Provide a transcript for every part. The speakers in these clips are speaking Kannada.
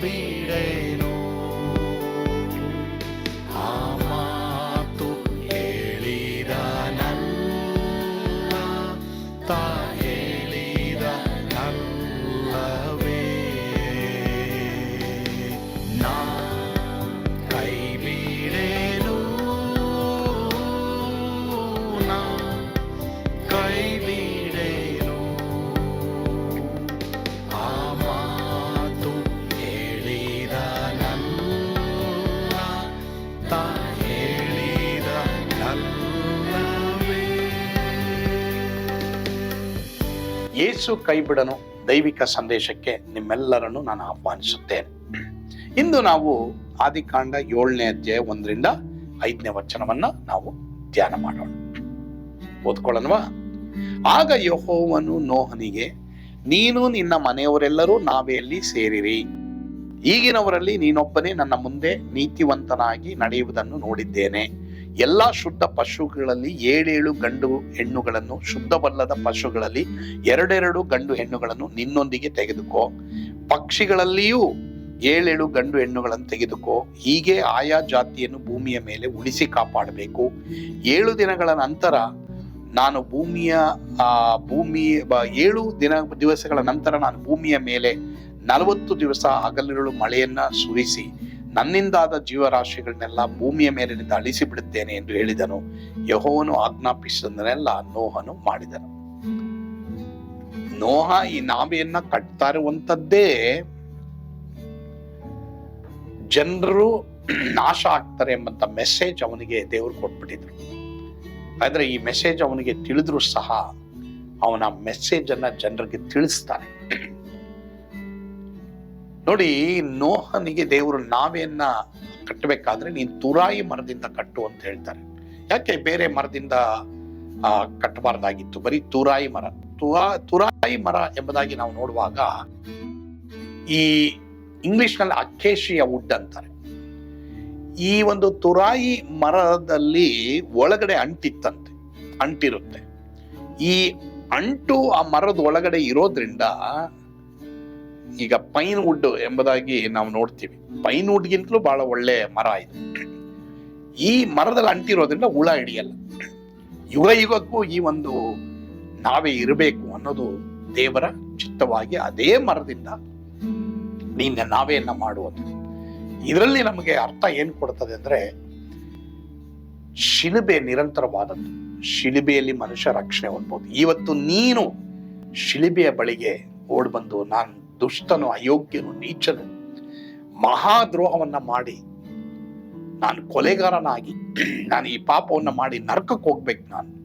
be. ಯೇಸು ಕೈಬಿಡನು ದೈವಿಕ ಸಂದೇಶಕ್ಕೆ ನಿಮ್ಮೆಲ್ಲರನ್ನು ನಾನು ಆಹ್ವಾನಿಸುತ್ತೇನೆ. ಇಂದು ನಾವು ಆದಿಕಾಂಡ ಏಳನೇ ಅಧ್ಯಾಯ ಒಂದರಿಂದ ಐದನೇ ವಚನವನ್ನ ನಾವು ಧ್ಯಾನ ಮಾಡೋಣ. ಓದ್ಕೊಳ್ಳೋಣವಾ? ಆಗ ಯಹೋವನು ನೋಹನಿಗೆ, ನೀನು ನಿನ್ನ ಮನೆಯವರೆಲ್ಲರೂ ನಾವೆಯಲ್ಲಿ ಸೇರಿರಿ. ಈಗಿನವರಲ್ಲಿ ನೀನೊಬ್ಬನೇ ನನ್ನ ಮುಂದೆ ನೀತಿವಂತನಾಗಿ ನಡೆಯುವುದನ್ನು ನೋಡಿದ್ದೇನೆ. ಎಲ್ಲಾ ಶುದ್ಧ ಪಶುಗಳಲ್ಲಿ ಏಳೇಳು ಗಂಡು ಹೆಣ್ಣುಗಳನ್ನು, ಶುದ್ಧವಲ್ಲದ ಪಶುಗಳಲ್ಲಿ ಎರಡೆರಡು ಗಂಡು ಹೆಣ್ಣುಗಳನ್ನು ನಿನ್ನೊಂದಿಗೆ ತೆಗೆದುಕೋ. ಪಕ್ಷಿಗಳಲ್ಲಿಯೂ ಏಳೇಳು ಗಂಡು ಹೆಣ್ಣುಗಳನ್ನು ತೆಗೆದುಕೋ. ಹೀಗೆ ಆಯಾ ಜಾತಿಯನ್ನು ಭೂಮಿಯ ಮೇಲೆ ಉಳಿಸಿ ಕಾಪಾಡಬೇಕು. ಏಳು ದಿನಗಳ ನಂತರ ನಾನು ಭೂಮಿಯ, ಆ, ಭೂಮಿ ಏಳು ದಿನ ದಿವಸಗಳ ನಂತರ ನಾನು ಭೂಮಿಯ ಮೇಲೆ ನಲವತ್ತು ದಿವಸ ಹಗಲಿರುಳು ಮಳೆಯನ್ನ ಸುರಿಸಿ ನನ್ನಿಂದಾದ ಜೀವರಾಶಿಗಳನ್ನೆಲ್ಲ ಭೂಮಿಯ ಮೇಲಿನಿಂದ ಅಳಿಸಿ ಬಿಡುತ್ತೇನೆ ಎಂದು ಹೇಳಿದನು. ಯಹೋವನು ಆಜ್ಞಾಪಿಸಿದನ್ನೆಲ್ಲ ನೋಹನು ಮಾಡಿದನು. ನೋಹ ಈ ನಾವೆಯನ್ನ ಕಟ್ತಾ ಇರುವಂತದ್ದೇ ಜನರು ನಾಶ ಆಗ್ತಾರೆ ಎಂಬಂತ ಮೆಸೇಜ್ ಅವನಿಗೆ ದೇವರು ಕೊಟ್ಬಿಟ್ಟಿದ್ರು. ಆದ್ರೆ ಈ ಮೆಸೇಜ್ ಅವನಿಗೆ ತಿಳಿದ್ರು ಸಹ ಅವನ ಮೆಸೇಜ್ ಅನ್ನ ಜನರಿಗೆ ತಿಳಿಸ್ತಾನೆ. ನೋಡಿ ನೋಹನಿಗೆ ದೇವರು ನಾವೆಯನ್ನ ಕಟ್ಟಬೇಕಾದ್ರೆ ನೀನು ತುರಾಯಿ ಮರದಿಂದ ಕಟ್ಟು ಅಂತ ಹೇಳ್ತಾರೆ. ಯಾಕೆ ಬೇರೆ ಮರದಿಂದ ಆ, ಕಟ್ಟಬಾರ್ದಾಗಿತ್ತು? ಬರೀ ತುರಾಯಿ ಮರ. ತುರಾ ತುರಾಯಿ ಮರ ಎಂಬುದಾಗಿ ನಾವು ನೋಡುವಾಗ ಈ ಇಂಗ್ಲಿಷ್ನಲ್ಲಿ ಅಕೇಶಿಯ ವುಡ್ ಅಂತಾರೆ. ಈ ಒಂದು ತುರಾಯಿ ಮರದಲ್ಲಿ ಒಳಗಡೆ ಅಂಟಿತ್ತಂತೆ ಅಂಟಿರುತ್ತೆ. ಈ ಅಂಟು ಆ ಮರದ ಒಳಗಡೆ ಇರೋದ್ರಿಂದ ಈಗ ಪೈನ್ ವುಡ್ ಎಂಬುದಾಗಿ ನಾವು ನೋಡ್ತೀವಿ. ಪೈನ್ ವುಡ್ಗಿಂತಲೂ ಬಹಳ ಒಳ್ಳೆ ಮರ ಇದು. ಈ ಮರದಲ್ಲಿ ಅಂಟಿರೋದ್ರಿಂದ ಹುಳ ಹಿಡಿಯಲ್ಲ. ಯುಗ ಯುಗಕ್ಕೂ ಈ ಒಂದು ನಾವೇ ಇರಬೇಕು ಅನ್ನೋದು ದೇವರ ಚಿತ್ತವಾಗಿ ಅದೇ ಮರದಿಂದ ನಿನ್ನ ನಾವೇನ ಮಾಡುವುದು ಇದರಲ್ಲಿ ನಮಗೆ ಅರ್ಥ ಏನ್ ಕೊಡ್ತದೆ ಅಂದ್ರೆ, ಶಿಲುಬೆ ನಿರಂತರವಾದದ್ದು. ಶಿಲುಬೆಯಲ್ಲಿ ಮನುಷ್ಯ ರಕ್ಷಣೆ ಹೊಂದ್ಬೋದು. ಇವತ್ತು ನೀನು ಶಿಲುಬೆಯ ಬಳಿಗೆ ಓಡ್ ಬಂದು, ನಾನು ದುಷ್ಟನು, ಅಯೋಗ್ಯನು, ನೀಚನು, ಮಹಾದ್ರೋಹವನ್ನ ಮಾಡಿ, ನಾನು ಕೊಲೆಗಾರನಾಗಿ, ನಾನು ಈ ಪಾಪವನ್ನು ಮಾಡಿ ನರ್ಕಕ್ಕೆ ಹೋಗ್ಬೇಕು ನಾನು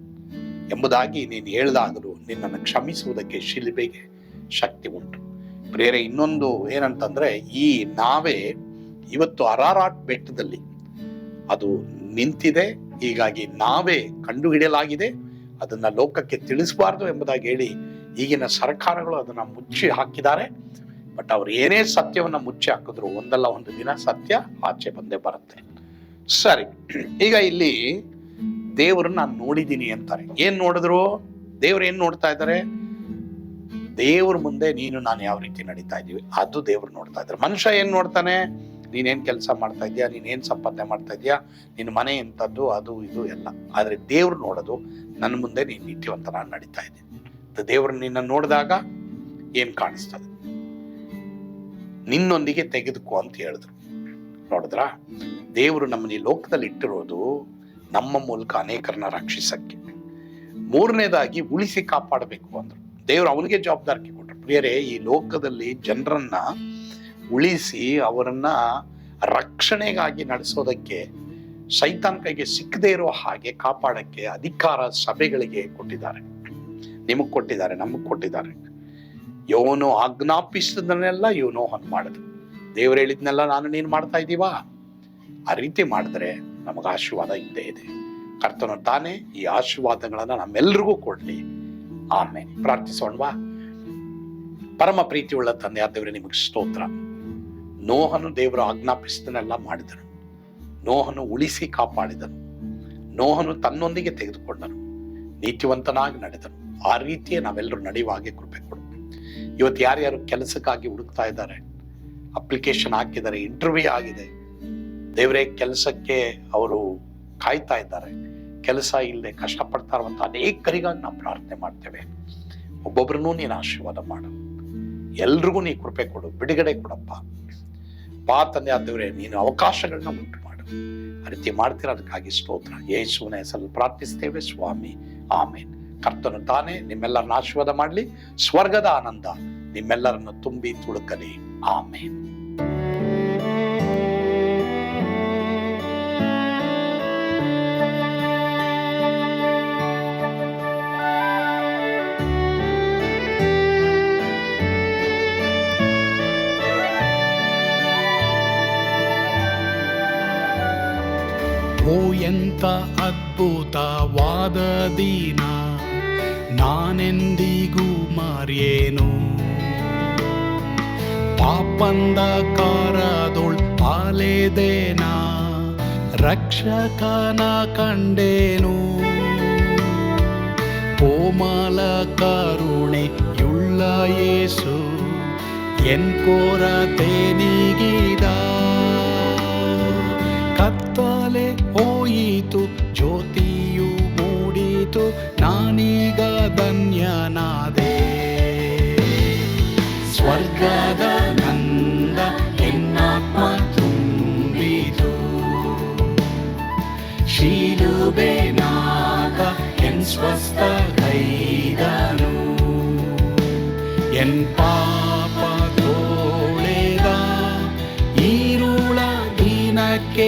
ಎಂಬುದಾಗಿ ನೀನು ಹೇಳಿದಾಗಲೂ ನಿನ್ನನ್ನು ಕ್ಷಮಿಸುವುದಕ್ಕೆ ಶಿಲುಬೆಗೆ ಶಕ್ತಿ ಉಂಟು. ಬೇರೆ ಇನ್ನೊಂದು ಏನಂತಂದ್ರೆ, ಈ ನಾವೇ ಇವತ್ತು ಅರಾರಾಟ್ ಬೆಟ್ಟದಲ್ಲಿ ಅದು ನಿಂತಿದೆ, ಹೀಗಾಗಿ ನಾವೇ ಕಂಡುಹಿಡಿಯಲಾಗಿದೆ, ಅದನ್ನ ಲೋಕಕ್ಕೆ ತಿಳಿಸಬಾರ್ದು ಎಂಬುದಾಗಿ ಹೇಳಿ ಈಗಿನ ಸರ್ಕಾರಗಳು ಅದನ್ನ ಮುಚ್ಚಿ ಹಾಕಿದ್ದಾರೆ. ಬಟ್ ಅವ್ರು ಏನೇ ಸತ್ಯವನ್ನ ಮುಚ್ಚಿ ಹಾಕಿದ್ರು, ಒಂದಲ್ಲ ಒಂದು ದಿನ ಸತ್ಯ ಆಚೆ ಬಂದೇ ಬರುತ್ತೆ. ಸರಿ, ಈಗ ಇಲ್ಲಿ ದೇವ್ರನ್ನ ನಾನು ನೋಡಿದ್ದೀನಿ ಅಂತಾರೆ. ಏನ್ ನೋಡಿದ್ರು? ದೇವ್ರು ಏನ್ ನೋಡ್ತಾ ಇದ್ದಾರೆ? ದೇವ್ರ ಮುಂದೆ ನೀನು, ನಾನು ಯಾವ ರೀತಿ ನಡೀತಾ ಇದೀವಿ ಅದು ದೇವ್ರು ನೋಡ್ತಾ ಇದ್ದಾರೆ. ಮನುಷ್ಯ ಏನ್ ನೋಡ್ತಾನೆ? ನೀನೇನ್ ಕೆಲಸ ಮಾಡ್ತಾ ಇದೀಯಾ ನೀನೇನ್ ಸಂಪಾದನೆ ಮಾಡ್ತಾ ಇದೀಯಾ ನಿನ್ನ ಮನೆ ಎಂತದ್ದು, ಅದು, ಇದು ಎಲ್ಲ. ಆದ್ರೆ ದೇವ್ರು ನೋಡೋದು, ನನ್ನ ಮುಂದೆ ನೀನ್ ನೀತಿವಂತನಾಗಿ ನಡೀತಾ ಇದ್ದೀನಿ ದೇವ್ರು ನಿನ್ನ ನೋಡಿದಾಗ ಏನ್ ಕಾಣಿಸ್ತದೆ? ನಿನ್ನೊಂದಿಗೆ ತೆಗೆದುಕೋ ಅಂತ ಹೇಳಿದ್ರು. ನೋಡಿದ್ರ? ದೇವರು ನಮ್ಮನ್ನ ಈ ಲೋಕದಲ್ಲಿ ಇಟ್ಟಿರೋದು ನಮ್ಮ ಮೂಲಕ ಅನೇಕರನ್ನ ರಕ್ಷಿಸಕ್ಕೆ. ಮೂರನೇದಾಗಿ ಉಳಿಸಿ ಕಾಪಾಡಬೇಕು ಅಂದ್ರು. ದೇವರು ಅವನಿಗೆ ಜವಾಬ್ದಾರಿಕೆ ಕೊಟ್ಟರು ಪ್ರಿಯರೇ, ಈ ಲೋಕದಲ್ಲಿ ಜನರನ್ನ ಉಳಿಸಿ ಅವರನ್ನ ರಕ್ಷಣೆಗಾಗಿ ನಡೆಸೋದಕ್ಕೆ ಸೈತಾನ್ ಕೈಗೆ ಸಿಕ್ಕದೇ ಇರೋ ಹಾಗೆ ಕಾಪಾಡಕ್ಕೆ ಅಧಿಕಾರ ಸಭೆಗಳಿಗೆ ಕೊಟ್ಟಿದ್ದಾರೆ. ನಿಮಗ್ ಕೊಟ್ಟಿದ್ದಾರೆ, ನಮಗೆ ಕೊಟ್ಟಿದ್ದಾರೆ. ಯೋನು ಆಜ್ಞಾಪಿಸಿದನ್ನೆಲ್ಲ ಯೋನೋಹನ್ ಮಾಡಿದ್ರು ದೇವ್ರು ಹೇಳಿದ್ನೆಲ್ಲ ನಾನು ನೀನು ಮಾಡ್ತಾ ಇದ್ದೀವಾ? ಆ ರೀತಿ ಮಾಡಿದ್ರೆ ನಮಗೆ ಆಶೀರ್ವಾದ ಇದ್ದೇ ಇದೆ. ಕರ್ತನು ತಾನೇ ಈ ಆಶೀರ್ವಾದಗಳನ್ನ ನಮ್ಮೆಲ್ರಿಗೂ ಕೊಡ್ಲಿ. ಆಮೇಲೆ ಪ್ರಾರ್ಥಿಸೋಣವಾ? ಪರಮ ಪ್ರೀತಿಯುಳ್ಳ ತಂದೆ ಆದವ್ರೆ ನಿಮಗೆ ಸ್ತೋತ್ರ. ನೋಹನು ದೇವರು ಆಜ್ಞಾಪಿಸಿದನೆಲ್ಲ ಮಾಡಿದನು. ನೋಹನು ಉಳಿಸಿ ಕಾಪಾಡಿದನು. ನೋಹನು ತನ್ನೊಂದಿಗೆ ತೆಗೆದುಕೊಂಡನು. ನೀತಿವಂತನಾಗಿ ನಡೆದನು. ಆ ರೀತಿಯೇ ನಾವೆಲ್ಲರೂ ನಡೆಯುವ ಹಾಗೆ ಕೃಪೆ ಕೊಡು. ಇವತ್ತು ಯಾರ್ಯಾರು ಕೆಲಸಕ್ಕಾಗಿ ಹುಡುಕ್ತಾ ಇದ್ದಾರೆ ಅಪ್ಲಿಕೇಶನ್ ಹಾಕಿದ್ದಾರೆ ಇಂಟರ್ವ್ಯೂ ಆಗಿದೆ, ದೇವರೇ ಕೆಲಸಕ್ಕೆ ಅವರು ಕಾಯ್ತಾ ಇದ್ದಾರೆ. ಕೆಲಸ ಇಲ್ಲದೆ ಕಷ್ಟಪಡ್ತಾ ಇರುವಂತ ಅನೇಕರಿಗಾಗಿ ನಾವು ಪ್ರಾರ್ಥನೆ ಮಾಡ್ತೇವೆ. ಒಬ್ಬೊಬ್ರನ್ನೂ ನೀನು ಆಶೀರ್ವಾದ ಮಾಡು. ಎಲ್ರಿಗೂ ನೀ ಕೃಪೆ ಕೊಡು, ಬಿಡುಗಡೆ ಕೊಡಪ್ಪ. ಬಾ ತಂದೆ ಆದವ್ರೆ ನೀನು ಅವಕಾಶಗಳನ್ನ ಉಂಟು ಮಾಡು. ಆ ರೀತಿ ಮಾಡ್ತೀರ ಅದಕ್ಕಾಗಿ ಸ್ತೋತ್ರ. ಯೇಸುವಿನ ಹೆಸರಲ್ಲಿ ಪ್ರಾರ್ಥಿಸ್ತೇವೆ, ಸ್ವಾಮಿ. ಆಮೇನ್. ಕರ್ತನು ತಾನೇ ನಿಮ್ಮೆಲ್ಲರನ್ನ ಆಶೀರ್ವಾದ ಮಾಡಲಿ ಸ್ವರ್ಗದ ಆನಂದ ನಿಮ್ಮೆಲ್ಲರನ್ನು ತುಂಬಿ ತುಳುಕಲಿ. ಆಮೇನ್. ಅದ್ಭುತವಾದ ದಿನ. ನಾನೆಂದಿಗೂ ಮರೆಯೇನು ಪಾಪಂದ ಕಾರದೊಳ್ ಆಲೆದೇನ ರಕ್ಷಕನ ಕಂಡೇನು ಕೋಮಲ ಕರುಣೆಯುಳ್ಳ ಯೇಸು ಎನ್ ಕೊರತೆ ನೀಗಿದ ಕತ್ತಲೆ ಹೋಯಿತು ನಾನೀಗ ಧನ್ಯನಾದೆ ಸ್ವರ್ಗದ ನಂದ ಎನ್ನಾತ್ಮ ತುಂಬಿತು ಶಿಲುಬೆನಾಗ ಎನ್ ಸ್ವಸ್ಥ ಕೈದನು ಎನ್ ಪಾಪ ತೋಳೆದ ಈರುಳ ದಿನಕ್ಕೆ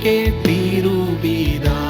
que tiru vida.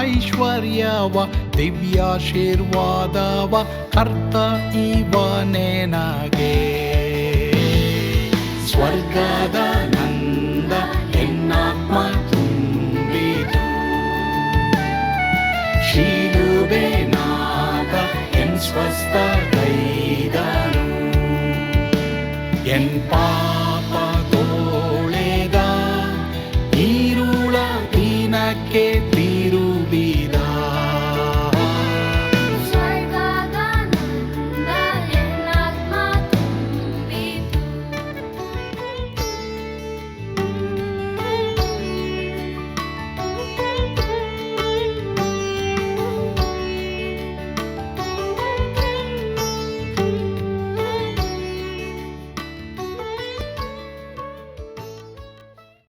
ಐಶ್ವರ್ಯವ ದಿವ್ಯಾಶೀರ್ವಾದವ ಕರ್ತ ಇವನೇ ನಗೆ. ಸ್ವರ್ಗದ ನಂದ ಎನ್ನಾತ್ಮ ತುಂಬಿತು. ಶಿಲುಬೆನಾಗ